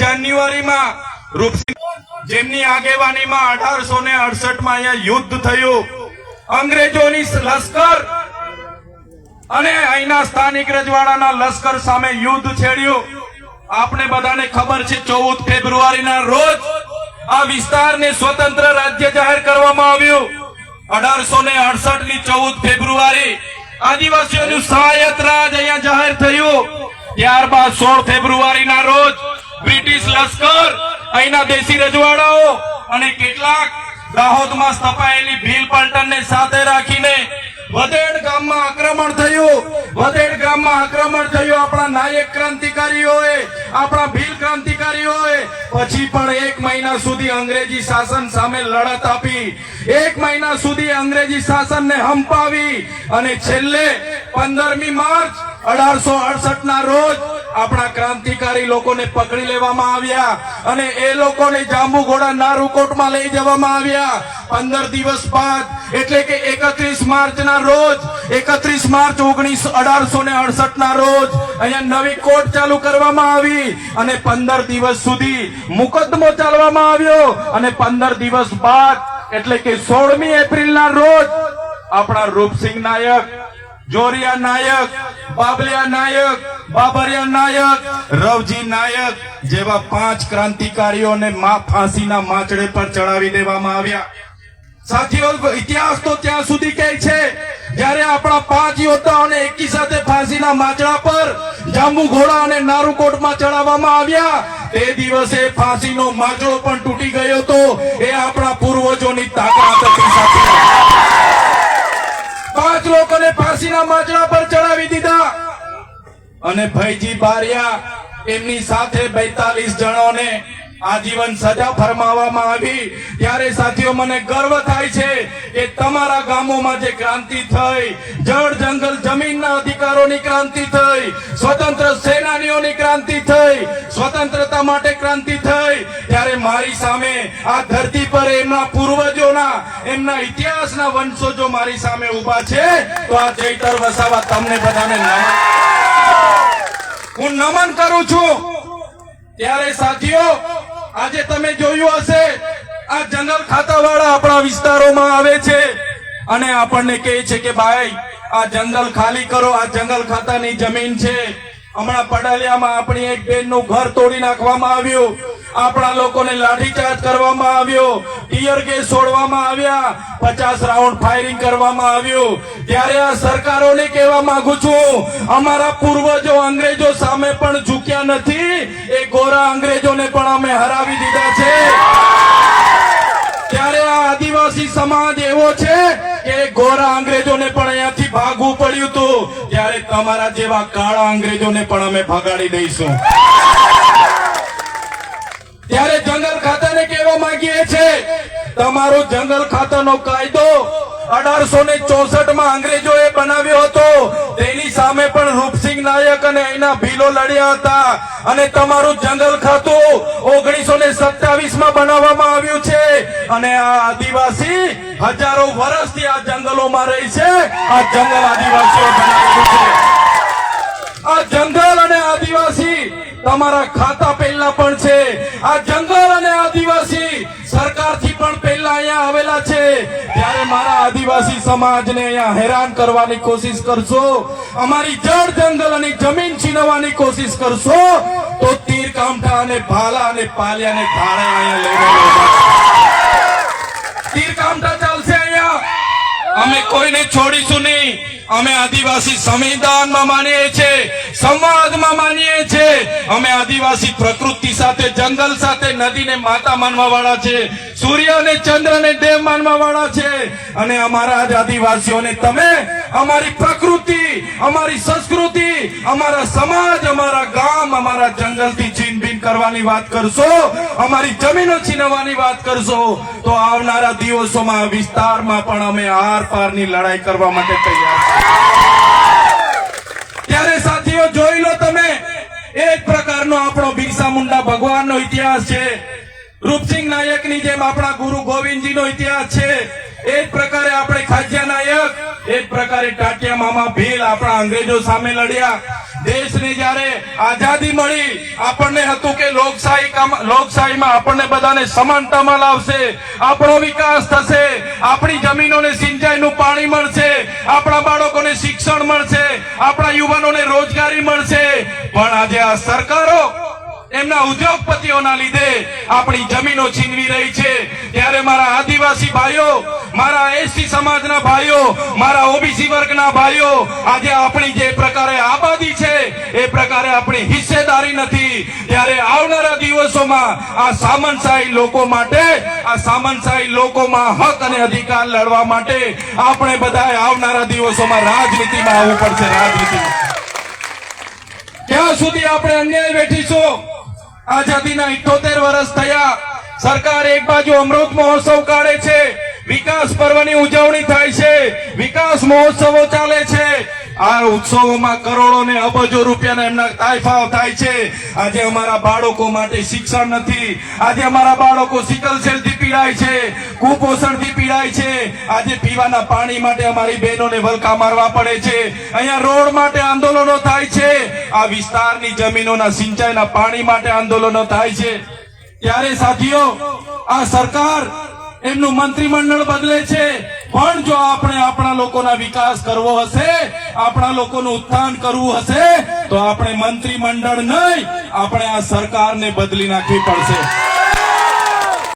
જાન્યુઆરીમાં રૂપસિંહ જેમની આગેવાનીમાં અઢારસો ને અડસઠમાં અહીંયા યુદ્ધ થયું. અંગ્રેજોની લશ્કર અને અહીંના સ્થાનિક રજવાડાના લશ્કર સામે યુદ્ધ છેડ્યું. આપણે બધાને ખબર છે, ચૌદ ફેબ્રુઆરીના રોજ આ વિસ્તારને સ્વતંત્ર રાજ્ય જાહેર કરવામાં આવ્યું. અઢારસો ને અડસઠની ચૌદ ફેબ્રુઆરી આદિવાસીઓનું સહાયત રાજ અહીંયા જાહેર થયું. ત્યારબાદ સોળ ફેબ્રુઆરીના રોજ બ્રિટિશ લશ્કર, અહીંના દેશી રજવાડાઓ અને કેટલાક દાહોદમાં સ્થપાયેલી ભીલ પલટણને સાથે રાખીને વધેડ ગામમાં આક્રમણ થયું. વધેડ ગામમાં આક્રમણ થયું. આપણા નાયક ક્રાંતિકારીઓએ, આપણા ભીલ ક્રાંતિકારીઓએ. પછી પણ એક મહિના સુધી અંગ્રેજી શાસન સામે લડત આપી. એક મહિના સુધી અંગ્રેજી શાસનને હંપાવી અને છેલ્લે પંદરમી માર્ચ અઢારસો અડસઠ ના રોજ આપણા ક્રાંતિકારી લોકોને પકડી લેવામાં આવ્યા અને એ લોકોને જાંબુઘોડા નારુકોટમાં લઈ જવામાં આવ્યા. પંદર દિવસ બાદ, એટલે કે એકત્રીસ માર્ચ ના રોજ, એકત્રીસ માર્ચ ઓગણીસ અઢારસો ને અડસઠ ના રોજ અહીંયા નવી કોર્ટ ચાલુ કરવામાં આવી અને પંદર દિવસ સુધી મુકદ્દમો ચાલવામાં આવ્યો અને પંદર દિવસ બાદ, એટલે કે સોળમી એપ્રિલ ના રોજ આપણા રૂપસિંહ નાયક, જોરિયા નાયક, બાબલિયા નાયક બાબરિયા નાયક, રવજી નાયક જેવા પાંચ ક્રાંતિકારીઓને મા ફાંસીના માચડે પર ચડાવી દેવામાં આવ્યા. પણ તૂટી ગયો હતો. એ આપણા પૂર્વજોની તાકાત પાંચ લોકોને ફાંસીના માચડા પર ચડાવી દીધા. અને ભાઈજી બારિયા એમની સાથે બેતાલીસ જણોને આજીવન સજા ફરમાવવામાં આવી. ત્યારે સાથીઓ, મને ગર્વ થાય છે કે તમારા ગામોમાં જે ક્રાંતિ થઈ, જળ, જંગલ, જમીનના અધિકારોની ક્રાંતિ થઈ, સ્વતંત્ર સેનાનીઓની ક્રાંતિ થઈ, સ્વતંત્રતા માટે ક્રાંતિ થઈ, ત્યારે મારી સામે આ ધરતી પર એમના પૂર્વજોના, એમના ઇતિહાસના વંશોજો મારી સામે ઊભા છે. તો આ ચૈતર વસાવા તમને બધાને હું નમન કરું છું. ત્યારે સાથીઓ આજે તમે જોયું હશે, આ જંગલ ખાતાવાળા આપણા વિસ્તારોમાં આવે છે. અને આપણને કહે છે કે, ભાઈ, આ જંગલ ખાલી કરો, આ જંગલ ખાતાની જમીન છે. હમણાં પડાલિયામાં આપણી એક બેનનું ઘર તોડી નાખવામાં આવ્યું. આપણા લોકોને લાઠીચાર્જ કરવામાં આવ્યો, ટીયર ગેસ છોડવામાં આવ્યા, પચાસ રાઉન્ડ ફાયરિંગ કરવામાં આવ્યું. ત્યારે આ સરકારોને કહેવા માંગુ છું, અમારા પૂર્વજો અંગ્રેજો સામે પણ ઝૂક્યા નથી, એ ગોરા અંગ્રેજોને પણ અમે હરાવી દીધા છે. ત્યારે આ આદિવાસી સમાજ એવો છે કે ગોરા અંગ્રેજોને પણ અહીંયાથી ભાગવું પડ્યું હતું. ત્યારે તમારા જેવા કાળા અંગ્રેજોને પણ અમે ભગાડી દઈશું. ત્યારે જંગલ ખાતાને કહેવા માંગીએ છે, તમારો જંગલ ખાતાનો કાયદો અઢારસો ને ચોસઠમાં અંગ્રેજોએ બનાવ્યો હતો. તેની સામે પણ રૂપસિંહ નાયક અને એના ભીલો લડ્યા હતા. અને તમારું જંગલ ખાતું ઓગણીસો ને સત્તાવીસમાં બનાવવામાં આવ્યું છે. અને આ આદિવાસી હજારો વર્ષથી આ જંગલોમાં રહી છે. આ જંગલ આદિવાસીઓ બનાવ્યું છે આ જંગલ અને આદિવાસી તમારા ખાતા પહેલા પણ છે. આ જંગલ અને આદિવાસી સરકારથી પણ પહેલા અહીંયા આવેલા છે. ત્યારે મારા આદિવાસી સમાજને અહીંયા હેરાન કરવાની કોશિશ કરશો. અમારી જળ જંગલ અને જમીન છીનવવાની કોશિશ કરશો. તો તીર કામઠા અને ભાલા અને પાલિયાને ધાણે અહીંયા લઈને તીર કામઠા અમે કોઈને છોડીશું નહીં. અમે આદિવાસી સંવિધાનમાં માનીએ છીએ સંવાદમાં માનીએ છીએ અમે આદિવાસી પ્રકૃતિ સાથે, જંગલ સાથે, નદીને માતા માનવા વાળા છે, સૂર્ય અને ચંદ્રને દેવ માનવા વાળા છે. અને અમારા જ આદિવાસીઓને તમે અમારી પ્રકૃતિ, અમારી સંસ્કૃતિ, અમારા સમાજ, અમારા ગામ, અમારા જંગલથી છીનભીન કરવાની વાત કરશો, અમારી જમીનો છીનવવાની વાત કરશો, તો આવનારા દિવસોમાં વિસ્તારમાં પણ અમે આર પારની લડાઈ કરવા માટે તૈયાર ત્યારે સાથીઓ, જોઈ લો તમે, એક પ્રકારનો આપણો બિરસા મુંડા ભગવાનનો ઇતિહાસ છે. રૂપસિંહ નાયકની જેમ આપણા ગુરુ ગોવિંદજીનો ઇતિહાસ છે. એ જ પ્રકારે આપણે ખાજિયા નાયક એ પ્રકારે ટાટિયા મામા ભીલ આપણા અંગ્રેજો સામે લડ્યા. દેશને જ્યારે આઝાદી મળી, આપણને હતું કે લોકશાહી લોકશાહીમાં આપણને બધાને સમાનતામાં લાવશે, આપણો વિકાસ થશે, આપણી જમીનોને સિંચાઈનું પાણી મળશે, આપણા બાળકોને શિક્ષણ મળશે, આપણા યુવાનોને રોજગારી મળશે. પણ આજે આ સરકારો એમના ઉદ્યોગપતિઓના લીધે આપણી જમીનો છીનવી રહી છે. ત્યારે મારા આદિવાસી ભાઈઓ, મારા એસટી સમાજના ભાઈઓ, મારા ઓબીસી વર્ગના ભાઈઓ, આજે આપણી જે પ્રકારે આબાદી છે, એ પ્રકારે આપણી હિસ્સેદારી નથી. ત્યારે આવનારા દિવસોમાં આ સામનશાહી લોકો માટે, આ સામનશાહી લોકોમાં હક અને અધિકાર લડવા માટે આપણે બધાએ આવનારા દિવસોમાં રાજનીતિમાં આવવું પડશે, રાજનીતિમાં. ક્યાં સુધી આપણે અન્યાય વેઠીશું. આઝાદીના ઇઠોતેર વર્ષ થયા. સરકાર એક બાજુ અમૃત મહોત્સવ કાઢે છે. વિકાસ પર્વની ઉજવણી થાય છે. વિકાસ મહોત્સવો ચાલે છે. આ ઉત્સવોમાં કરોડો ને અબજો રૂપિયાના એમના તાયફાઓ થાય છે. આજે અમારા બાળકો માટે શિક્ષણ નથી. આજે અમારા બાળકો સિકલ સેલથી પીડાય છે, કુપોષણથી પીડાય છે. આજે પીવાના પાણી માટે અમારી બહેનોને વલકા મારવા પડે છે. અહીંયા રોડ માટે આંદોલનો થાય છે. આ વિસ્તારની જમીનોના સિંચાઈના પાણી માટે આંદોલનો થાય છે. ત્યારે સાથીઓ, આ સરકાર એમનું મંત્રીમંડળ બદલે છે. પણ જો આપણે આપણા લોકોના વિકાસ કરવો હશે આપણા લોકોનું ઉત્થાન કરવું હશે, તો આપણે મંત્રીમંડળ નહીં, આપણે આ સરકારને બદલી નાખવી પડશે.